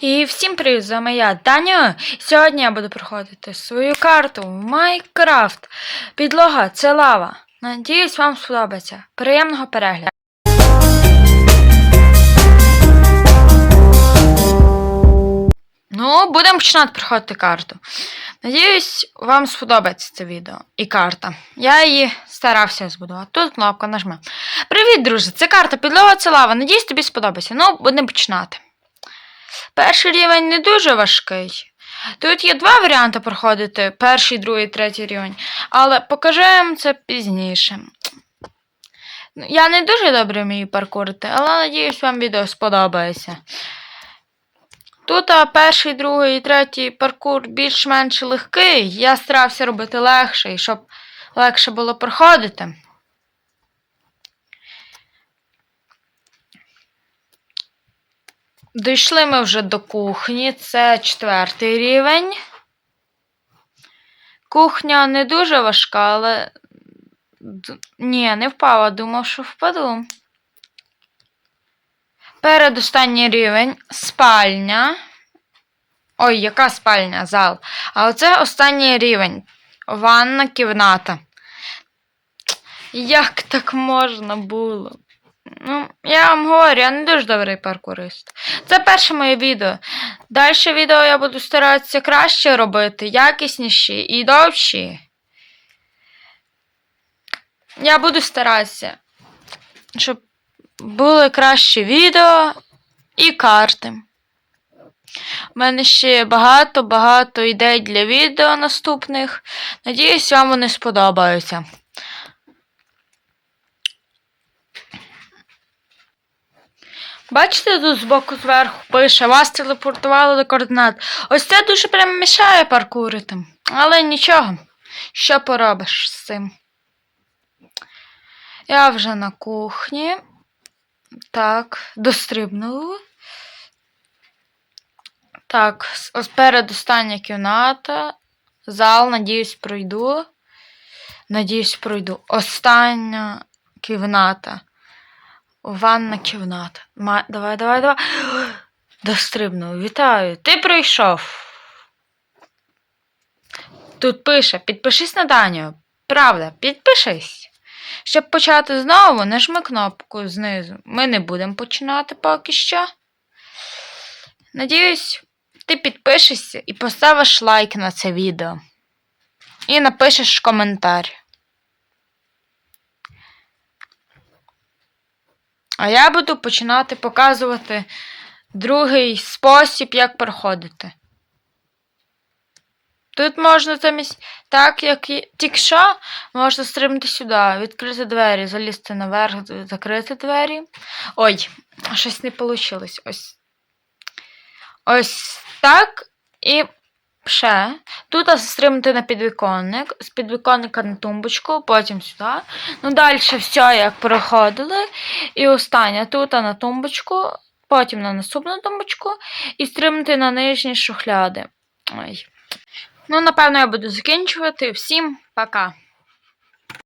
І всім привіт, з вами я, Даня. Сьогодні я буду проходити свою карту в Майнкрафт. Підлога це лава. Надіюсь, вам сподобається. Приємного перегляду. Ну, будемо починати проходити карту. Надіюсь, вам сподобається це відео і карта. Я її старався збудувати. Тут кнопка нажмемо. Привіт, друже! Це карта підлога це лава. Надіюсь, тобі сподобається. Ну, будемо починати. Перший рівень не дуже важкий. Тут є два варіанти проходити: перший, другий, третій рівень. Але покажемо це пізніше. Ну, Я не дуже добре вмію паркурити, але надіюсь, вам відео сподобається. Тут перший, другий і третій паркур більш-менш легкий. Я старався робити легший, щоб легше було проходити. Дійшли ми вже до кухні, це четвертий рівень. Кухня не дуже важка, але. Ні, не впала, думав, що впаду. Передостанній рівень спальня. Ой, яка спальня, зал. А оце останній рівень. Ванна кімната. Як так можна було? Ну, я вам говорю, я не дуже добрий паркурист. Це перше моє відео. Далі відео я буду старатися краще робити, якісніші і довші. Я буду старатися, щоб були кращі відео і карти. У мене ще багато-багато ідей для відео наступних. Надіюсь, вам вони сподобаються. Бачите, тут збоку зверху пише, вас телепортували до координат. Ось це дуже прям мішає паркурити. Але нічого, що поробиш з цим. Я вже на кухні. Так, дострибнула. Так, ось передостання кімната. Зал, надіюсь, пройду. Надіюсь, пройду. Остання кімната. Ванна кімната. Ма... Давай, давай, давай. Дострибнув. Вітаю. Ти прийшов. Тут пише: підпишись на Даню. Правда, підпишись. Щоб почати знову, нажми кнопку знизу. Ми не будемо починати поки що. Надіюсь, ти підпишешся і поставиш лайк на це відео. І напишеш коментар. А я буду починати показувати другий спосіб, як проходити. Тут можна замість, так як тільки що, можна стрибнути сюди, відкрити двері, залізти наверх, закрити двері. Ой, щось не вийшло. Ось. Ось так. І ще. Тут стримати на підвіконник, з підвіконника на тумбочку, потім сюди. Ну, далі все як проходили. І останнє тут на тумбочку, потім на наступну тумбочку і стримати на нижні шухляди. Ой. Ну, напевно, я буду закінчувати. Всім пока!